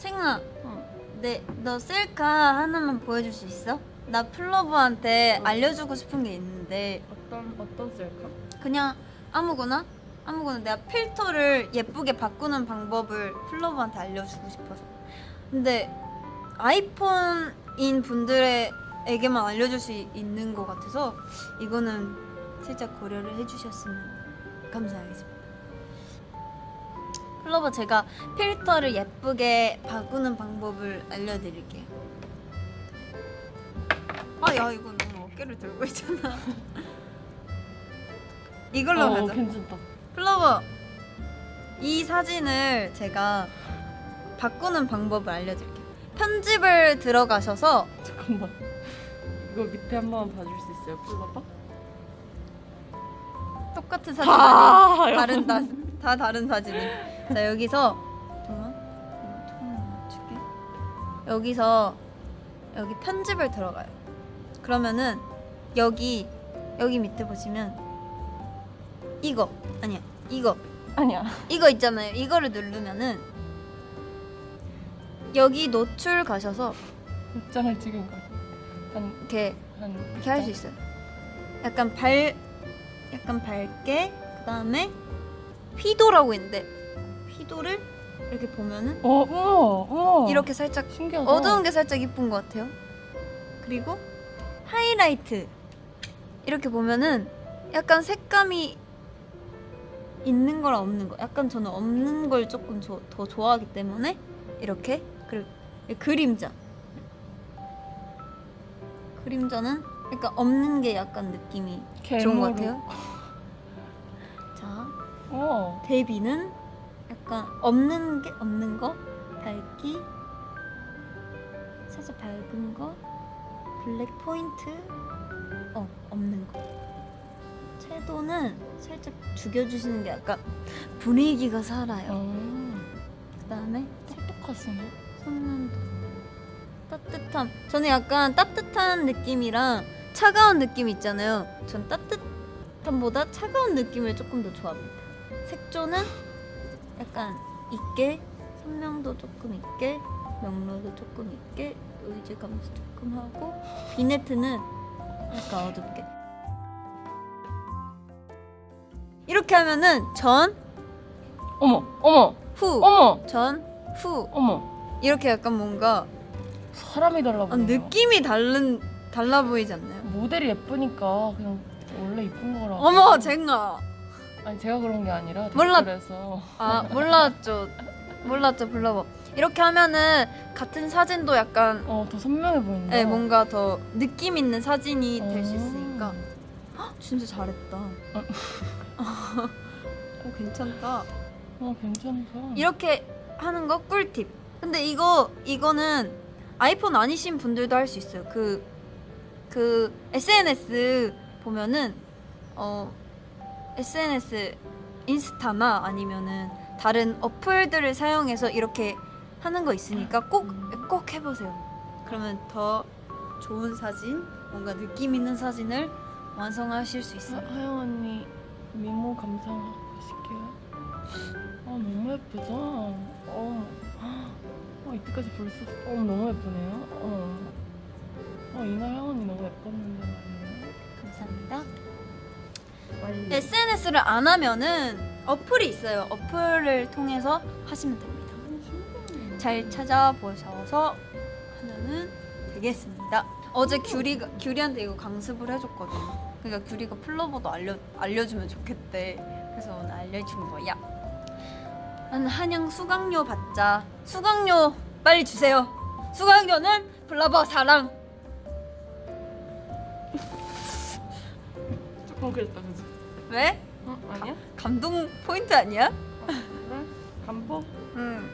챙아, 어. 네, 너 셀카 하나만 보여줄 수 있어? 나 플러버한테 어. 알려주고 싶은 게 있는데 어떤 어떤 셀카? 그냥 아무거나 아무거나 내가 필터를 예쁘게 바꾸는 방법을 플러버한테 알려주고 싶어서. 근데 아이폰인 분들에게만 알려줄 수 있는 것 같아서 이거는 살짝 고려를 해주셨으면 감사하겠습니다. 플러버 제가 필터를 예쁘게 바꾸는 방법을 알려드릴게요. 아, 야 이거 너무 어깨를 들고 있잖아. 이걸로 어, 가자. 괜찮다. 플러버 이 사진을 제가 바꾸는 방법을 알려드릴게요. 편집을 들어가셔서 잠깐만. 이거 밑에 한 번만 봐줄 수 있어요, 플러버? 똑같은 사진 아, 아니 다른 다, 다 다른 사진이. 자 여기서 잠깐만 이거 조금만 맞출게. 여기서 여기 편집을 들어가요. 그러면은 여기 여기 밑에 보시면 이거 아니야 이거 아니야. 이거 있잖아요. 이거를 누르면은 여기 노출 가셔서 몇 장을 찍은 거야? 한, 이렇게 한. 이렇게 할 수 있어요. 약간 발 약간 밝게 그다음에 휘도라고 있는데 휘도를 이렇게 보면은 어, 우와, 우와. 이렇게 살짝 신기하다. 어두운 게 살짝 이쁜 것 같아요. 그리고 하이라이트 이렇게 보면은 약간 색감이 있는 거랑 없는 거. 약간 저는 없는 걸 조금 조- 더 좋아하기 때문에 이렇게 그리고 이 그림자. 그림자는 약간 없는 게 약간 느낌이 좋은 것 같아요. 자, 우와. 데뷔는 약간 없는 게 없는 거? 밝기? 살짝 밝은 거? 블랙 포인트? 어 없는 거. 채도는 살짝 죽여주시는 게 약간 분위기가 살아요. 어. 그다음에 똑똑하시네. 손난도 따뜻함. 저는 약간 따뜻한 느낌이랑 차가운 느낌 있잖아요. 전 따뜻함보다 차가운 느낌을 조금 더 좋아합니다. 색조는 약간 있게 선명도 조금 있게 명로도 조금 있게 의지감도 조금 하고 비네트는 약간 어둡게 이렇게 하면은 전, 어머, 어머, 후, 어머, 전, 후 어머. 이렇게 약간 뭔가 사람이 달라 아, 보여. 느낌이 다른 달라 보이지 않나요? 모델이 예쁘니까 그냥 원래 이쁜 거라. 어머 쟁아 아니 제가 그런 게 아니라 몰라. 댓글에서. 아 몰랐죠 몰랐죠 블러버 이렇게 하면은 같은 사진도 약간 어 더 선명해 보인다. 네, 뭔가 더 느낌 있는 사진이 될수 어. 있으니까. 헉, 진짜 잘했다. 어. 괜찮다. 어 괜찮다. 이렇게 하는 거 꿀팁. 근데 이거 이거는 아이폰 아니신 분들도 할 수 있어요. 그 그 SNS 보면은 어 SNS 인스타나 아니면은 다른 어플들을 사용해서 이렇게 하는 거 있으니까 꼭 꼭 해보세요 그러면 더 좋은 사진 뭔가 느낌 있는 사진을 완성하실 수 하, 있어요 하영 언니 미모 감상하실게요. 아 너무 예쁘다. 어, 어 이때까지 벌써 어 너무 예쁘네요. 어, 어 SNS를 안 하면은 어플이 있어요. 어플을 통해서 하시면 됩니다. 잘 찾아보셔서 하면은 되겠습니다. 어제 규리가 규리한테 이거 강습을 해줬거든. 그러니까 규리가 플로버도 알려 알려주면 좋겠대. 그래서 오늘 알려준 거야. 나는 한양 수강료 받자. 수강료 빨리 주세요. 수강료는 플로버 사랑. 조금 그랬다 그지? 왜? 어 아니야? 감동 포인트 아니야? 그래? 간포? 응.